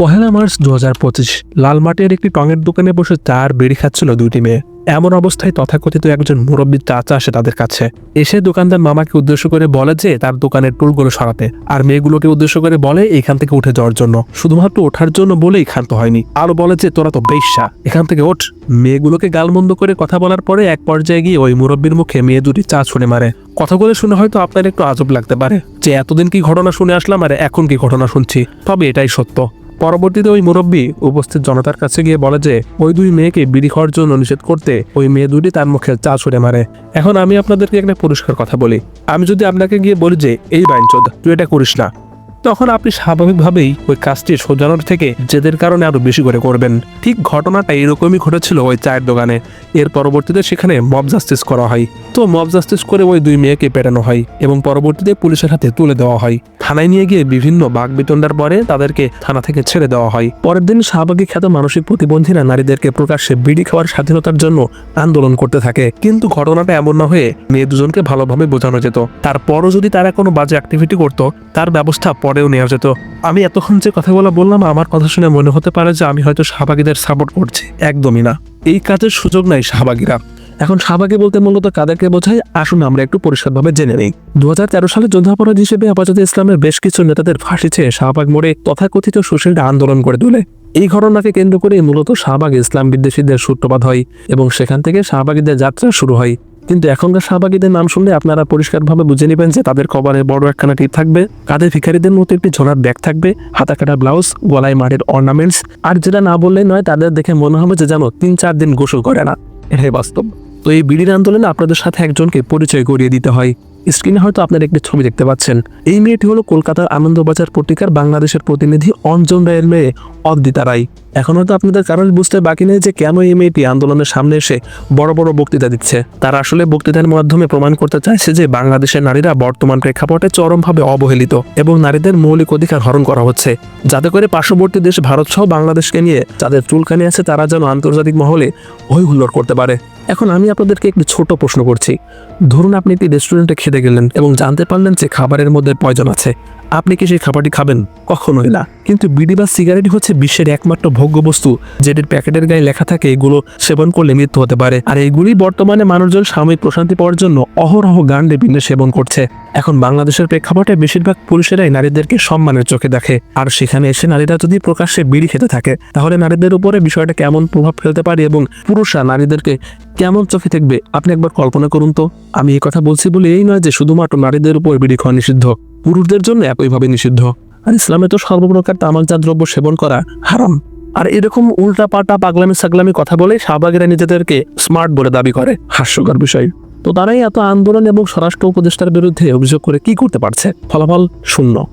পহেলা March দু হাজার পঁচিশ লালমাটিয়ার একটি টঙের দোকানে বসে চার বেড়ি খাচ্ছিল দুইটি মেয়ে। এমন অবস্থায় তথাকথিত একজন মুরব্বী চাচা আসে তাদের কাছে। এসে দোকানদার মামাকে উদ্দেশ্য করে বলে যে, তার দোকানের টুলগুলো সরাতে। আর মেয়েগুলোকে উদ্দেশ্য করে বলে, এখান থেকে উঠে যাওয়ার জন্য। শুধুমাত্র ওঠার জন্য বলেই ক্ষান্ত হয়নি। আরও বলে যে, তোরা তো বেশ্যা। এখান থেকে ওঠ। মেয়েগুলোকে গালমন্দ করে কথা বলার পরে এক পর্যায়ে গিয়ে ওই মুরব্বীর মুখে মেয়ে দুটি চা ছুঁড়ে মারে। কথাগুলো শুনে হয়তো আপনার একটু আজব লাগতে পারে যে, এতদিন কি ঘটনা শুনে আসলাম আর এখন কি ঘটনা শুনছি? তবে এটাই সত্য। পরবর্তীতে ওই মুরব্বী উপস্থিত জনতার কাছে গিয়ে বলে যে, ওই দুই মেয়েকে বিড়ি খাওয়ার জন্য নিষেধ করতে ওই মেয়ে দুটি তার মুখে চা ছুড়ে মারে। এখন আমি আপনাদেরকে একটা পরিষ্কার কথা বলি। আমি যদি আপনাকে গিয়ে বলি যে, এই বাইনচোদ, তুই এটা করিস না, তখন আপনি স্বাভাবিকভাবেই ওই কাজটি সোজানোর থেকে জেদের কারণে আরও বেশি করে করবেন। ঠিক ঘটনাটা এরকমই ঘটেছিল ওই চায়ের দোকানে। এর পরবর্তীতে সেখানে মব জাস্টিস করা হয়। তো মব জাস্টিস করে ওই দুই মেয়েকে পেটানো হয় এবং পরবর্তীতে পুলিশের হাতে তুলে দেওয়া হয়। থানায় নিয়ে গিয়ে বিভিন্ন বাঘ বিতণ্ডার পরে তাদেরকে থানা থেকে ছেড়ে দেওয়া হয়। পরের দিন শাহবাগী খ্যাত মানসিক প্রতিবন্ধীরা নারীদেরকে প্রকাশ্যে বিড়ি খাওয়ার স্বাধীনতার জন্য আন্দোলন করতে থাকে। কিন্তু ঘটনাটা এমন না হয়ে মেয়ে দুজনকে ভালোভাবে বোঝানো যেত। তারপরও যদি তারা কোনো বাজে অ্যাক্টিভিটি করতো, তার ব্যবস্থা পরেও নেওয়া যেত। আমি এতক্ষণ যে কথা কথাগুলো বললাম, আমার কথা শুনে মনে হতে পারে যে আমি হয়তো শাহবাগীদের সাপোর্ট করছি। একদমই না। এই কাজের সুযোগ নাই শাহবাগীরা। এখন শাহবাগী বলতে মূলত কাদেরকে বোঝায়, আসুন আমরা একটু পরিষ্কারভাবে জেনে নেই। দু সালে যোদ্ধাপরাধ হিসেবে আপাতত ইসলামের বেশ কিছু নেতাদের ফাঁসি চেয়ে শাহবাগ মোড়ে তথাকথিত সুশীলরা আন্দোলন করে তোলে। এই ঘটনাকে কেন্দ্র করে মূলত শাহবাগ ইসলাম বিদ্বেষীদের সূত্রপাত হয় এবং সেখান থেকে শাহবাগীদের যাত্রা শুরু হয়। কিন্তু এখনকার শাহবাগীদের নাম শুনলে আপনারা পরিষ্কারভাবে বুঝে নেবেন যে তাদের কবরে বড় একখানা টিপ থাকবে কাঁধে ভিখারিদের মতো একটি ঝোলার ব্যাগ থাকবে হাতা কাটা ব্লাউজ, গলায় মাটির অর্নামেন্টস, আর যেটা না বললেই নয়, তাদের দেখে মনে হবে যে যেন তিন চার দিন গোসল করে না। এটাই বাস্তব। তো এই বিড়ির আন্দোলনে আপনাদের সাথে একজনকে পরিচয় করিয়ে দিতে হয়। স্ক্রিনে হয়তো আপনারা একটি ছবি দেখতে পাচ্ছেন। এই মেয়েটি হলো কলকাতার আনন্দবাজার পত্রিকার বাংলাদেশের প্রতিনিধি অঞ্জন রায়ের মেয়ে অদ্বিতা রায়। এখন হয়তো আপনাদের কারণ বুঝতে বাকি নেই যে কেন এই মেয়েটি আন্দোলনের সামনে এসে বড় বড় বক্তৃতা দিচ্ছে। তারা আসলে বক্তৃতার মাধ্যমে প্রমাণ করতে চাইছে যে বাংলাদেশের নারীরা বর্তমান প্রেক্ষাপটে চরমভাবে অবহেলিত এবং নারীদের মৌলিক অধিকার হরণ করা হচ্ছে। যাতে করে পার্শ্ববর্তী দেশ ভারত সহ বাংলাদেশকে নিয়ে যাদের চুলকানি আছে তারা যেন আন্তর্জাতিক মহলে হই হুল্লোড় করতে পারে। এখন আমি আপনাদেরকে একটি ছোট প্রশ্ন করছি। ধরুন আপনি একটি রেস্টুরেন্টে খেতে গেলেন এবং জানতে পারলেন যে খাবারের মধ্যে পয়জন আছে। আপনি কি সেই খাবারটি খাবেন? কখনোই না। কিন্তু বিড়ি বা সিগারেট হচ্ছে বিশ্বের একমাত্র ভোগ্য বস্তু যেটির প্যাকেটের গায়ে লেখা থাকে, এগুলো সেবন করলে মৃত্যু হতে পারে। আর এইগুলি বর্তমানে মানুষজন সাময়িক প্রশান্তি পাওয়ার জন্য অহরহ গান্ডে বিন্ডে সেবন করছে। এখন বাংলাদেশের প্রেক্ষাপটে বেশিরভাগ পুরুষেরাই নারীদেরকে সম্মানের চোখে দেখে। আর সেখানে এসে নারীরা যদি প্রকাশ্যে বিড়ি খেতে থাকে, তাহলে নারীদের উপরে বিষয়টা কেমন প্রভাব ফেলতে পারে এবং পুরুষরা নারীদেরকে কেমন চোখে থাকবে আপনি একবার কল্পনা করুন তো। আমি এই কথা বলছি বলে এই নয় যে শুধুমাত্র নারীদের উপর বিড়ি খাওয়া নিষিদ্ধ। পুরুষদের জন্য একইভাবে নিষিদ্ধ। আর ইসলামে তো সর্বপ্রকার তামাকজাত দ্রব্য সেবন করা হারাম। আর এরকম উল্টা পাল্টা পাগলামি সাগলামি কথা বলে শাহবাগেরা নিজেদেরকে স্মার্ট বলে দাবি করে। হাস্যকর বিষয়। তো তারাই এত আন্দোলন এবং স্বরাষ্ট্র উপদেষ্টার বিরুদ্ধে অভিযোগ করে কি করতে পারছে? ফলাফল শূন্য।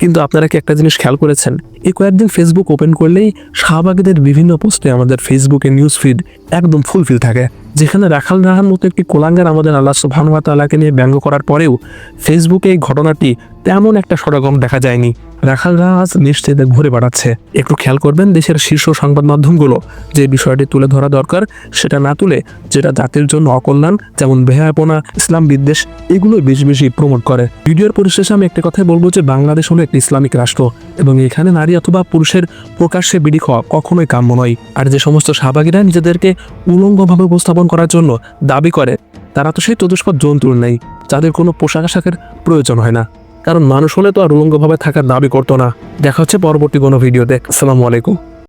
কিন্তু আপনারা কি একটা জিনিস খেয়াল করেছেন? এই কয়েকদিন ফেসবুক ওপেন করলেই শাহবাগীদের বিভিন্ন পোস্টে আমাদের ফেসবুকে নিউজ ফিড একদম ফুলফিল থাকে। যেখানে রাখাল রাহার মতো একটি কোলাঙ্গার আমাদের আল্লাহ সুবহানুয়া তালাকে নিয়ে ব্যঙ্গ করার পরেও ফেসবুকে এই ঘটনাটি তেমন একটা সরগম দেখা যায়নি। রাখাল রাহাজ নিশ্চিতে ঘুরে বেড়াচ্ছে। একটু খেয়াল করবেন দেশের শীর্ষ সংবাদ মাধ্যমগুলো যে বিষয়টি তুলে ধরা দরকার সেটা না তুলে যেটা জাতির জন্য অকল্যাণ, যেমন বেহায়াপনা, ইসলাম বিদ্বেষ এগুলো বেশি বেশি প্রমোট করে। ভিডিওর পরিশেষে আমি একটি কথাই বলব যে বাংলাদেশ হলো একটি ইসলামিক রাষ্ট্র এবং এখানে নারী অথবা পুরুষের প্রকাশ্যে বিড়ি খাওয়া কখনোই কাম্য নয়। আর যে সমস্ত শাহবাগীরা নিজেদেরকে উলঙ্গভাবে উপস্থাপন করার জন্য দাবি করে, তারা তো সেই চতুষ্পদ জন্তুর নেই, যাদের কোনো পোশাক আশাকের প্রয়োজন হয় না। কারণ মানুষ হলে তো আর উলঙ্গভাবে থাকার দাবি করতো না। দেখা হচ্ছে পরবর্তী কোনো ভিডিওতে। আসসালামু আলাইকুম।